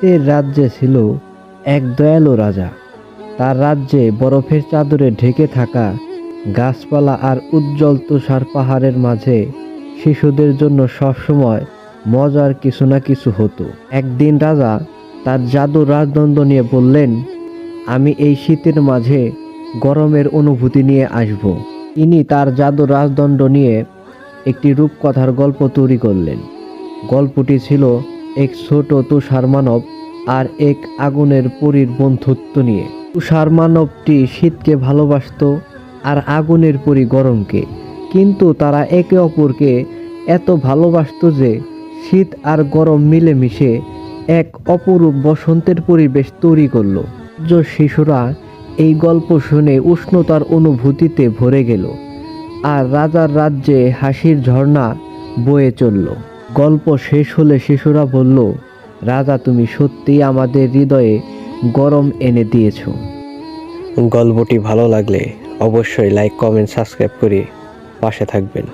শীতের রাজ্যে ছিল এক দয়ালু রাজা। তার রাজ্যে বরফের চাদরে ঢেকে থাকা গাছপালা আর উজ্জ্বল তুষার পাহাড়ের মাঝে শিশুদের জন্য সবসময় মজার কিছু না কিছু হতো। একদিন রাজা তার জাদুর রাজদণ্ড নিয়ে বললেন, আমি এই শীতের মাঝে গরমের অনুভূতি নিয়ে আসব। তিনি তার জাদুর রাজদণ্ড নিয়ে একটি রূপকথার গল্প তৈরি করলেন। গল্পটি ছিল এক ছোট তুষার মানব আর এক আগুনের পরীর বন্ধুত্ব নিয়ে। তুষার মানবটি শীতকে ভালোবাসতো আর আগুনের পরি গরমকে। কিন্তু তারা একে অপরকে এত ভালোবাসতো যে শীত আর গরম মিলেমিশে এক অপরূপ বসন্তের পরিবেশ তৈরি করল। যে শিশুরা এই গল্প শুনে উষ্ণতার অনুভূতিতে ভরে গেল আর রাজার রাজ্যে হাসির ঝর্ণা বয়ে চলল। গল্প শেষ হলে শিশুরা বলল, রাজা, তুমি সত্যিই আমাদের হৃদয়ে গরম এনে দিয়েছ। গল্পটি ভালো লাগলে অবশ্যই লাইক কমেন্ট সাবস্ক্রাইব করে পাশে থাকবেন।